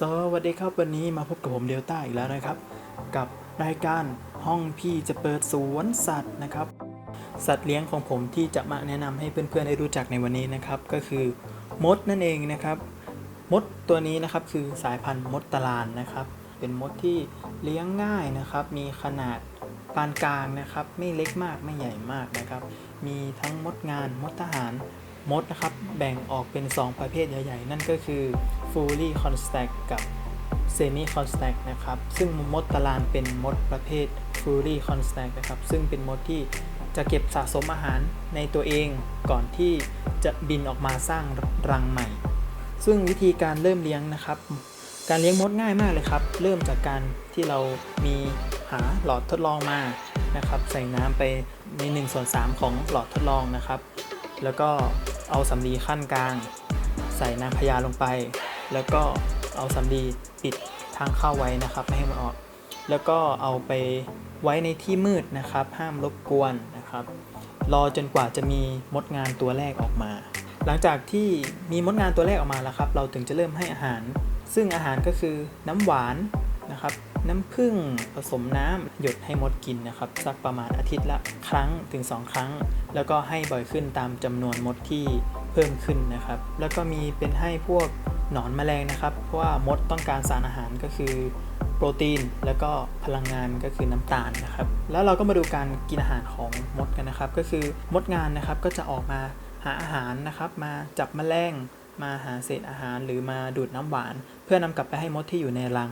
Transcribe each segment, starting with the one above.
สวัสดีครับวันนี้มาพบกับผมเดลต้าอีกแล้วนะครับ กับรายการห้องพี่จะเปิดสวนสัตว์นะครับ สัตว์เลี้ยงของผมที่จะมาแนะนำให้เพื่อนๆได้รู้จักในวันนี้นะครับ ก็คือมดนั่นเองนะครับ มดตัวนี้นะครับคือสายพันธุ์มดตะลานนะครับ เป็นมดที่เลี้ยงง่ายนะครับ มีขนาดปานกลางนะครับ ไม่เล็กมากไม่ใหญ่มากนะครับ มีทั้งมดงานมดทหารมดนะครับ แบ่งออกเป็น 2 ประเภทใหญ่ ๆ นั่นก็คือ fully constact กับ semi constact นะครับ ซึ่งมดตะลานเป็นมดประเภท fully constact นะครับ ซึ่งเป็นมดที่จะเก็บสะสมอาหารในตัวเองก่อนที่จะบินออกมาสร้างรังใหม่ ซึ่งวิธีการเริ่มเลี้ยงนะครับ การเลี้ยงมดง่ายมากเลยครับ เริ่มจากการที่เรามีหาหลอดทดลองมานะครับ ใส่น้ำไปใน1ส่วน3ของหลอดทดลองนะครับ แล้วก็เอาสำลีขั้นกลาง ใส่นางพญาลงไป แล้วก็เอาสำลีปิดทางเข้าไว้นะครับไม่ให้มันออก แล้วก็เอาไปไว้ในที่มืดนะครับ ห้ามรบกวนนะครับ รอจนกว่าจะมีมดงานตัวแรกออกมา หลังจากที่มีมดงานตัวแรกออกมาแล้วครับ เราถึงจะเริ่มให้อาหาร ซึ่งอาหารก็คือน้ำหวานนะครับน้ำผึ้งผสมน้ำหยดให้มดกินนะครับ สักประมาณอาทิตย์ละครั้งถึง 2 ครั้ง แล้วก็ให้บ่อยขึ้นตามจำนวนมดที่เพิ่มขึ้นนะครับ แล้วก็มีเป็นให้พวก หนอนแมลงนะครับ เพราะว่ามดต้องการสารอาหารก็คือโปรตีนแล้วก็พลังงานก็คือน้ำตาลนะครับ แล้วเราก็มาดูการกินอาหารของมดกันนะครับ ก็คือมดงานนะครับก็จะออกมาหาอาหารนะครับ มาจับแมลงมาหาเศษอาหารหรือมาดูดน้ำหวาน เพื่อนำกลับไปให้มดที่อยู่ในรัง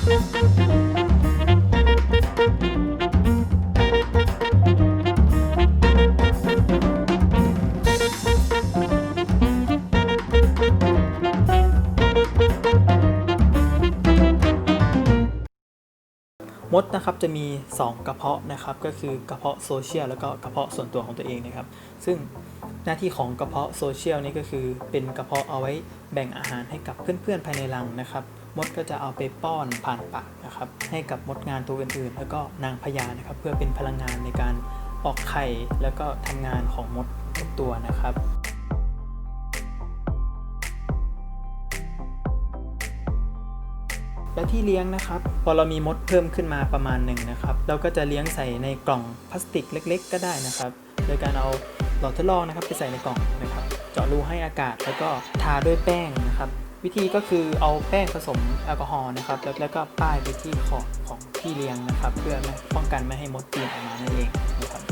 มดนะครับจะมี 2 กระเพาะนะครับก็คือกระเพาะโซเชียลแล้วก็กระเพาะส่วนตัวของตัวเองนะครับ ซึ่งหน้าที่ของกระเพาะโซเชียลนี่ก็คือเป็นกระเพาะเอาไว้แบ่งอาหารให้กับเพื่อนๆภายในรังนะครับ มดก็จะเอาไปป้อนผ่านปากนะครับให้กับมดงานตัวอื่นๆ แล้วก็นางพญานะครับ เพื่อเป็นพลังงานในการออกไข่แล้วก็ทำงานของมดทุกตัวนะครับและที่เลี้ยงนะครับพอเรามีมดเพิ่มขึ้นมาประมาณหนึ่งนะครับ เราก็จะเลี้ยงใส่ในกล่องพลาสติกเล็ก ๆ ก็ได้นะครับ โดยการเอาหลอดทดลองนะครับไปใส่ในกล่องนะครับ เจาะรูให้อากาศแล้วก็ทาด้วยแป้งนะครับ วิธีก็คือเอาแป้งผสมแอลกอฮอล์นะครับ แล้วก็ป้ายไปที่ขอบของที่เลี้ยงนะครับ เพื่อไม่ป้องกันไม่ให้มดปีนออกมานั่นเองนะครับ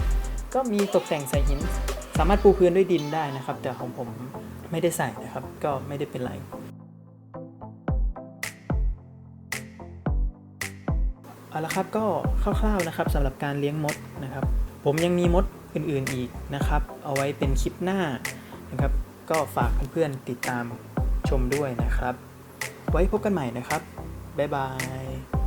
ก็มีตกแต่งใส่หิน สามารถปูพื้นด้วยดินได้นะครับ แต่ของผมไม่ได้ใส่นะครับ ก็ไม่ได้เป็นไรเอาละครับก็คร่าวๆนะครับสำหรับการเลี้ยงมดนะครับ ผมยังมีมดอื่นๆอีกนะครับ เอาไว้เป็นคลิปหน้านะครับ ก็ฝากเพื่อนๆติดตาม ชมด้วยนะครับ ไว้พบกันใหม่นะครับ บ๊ายบาย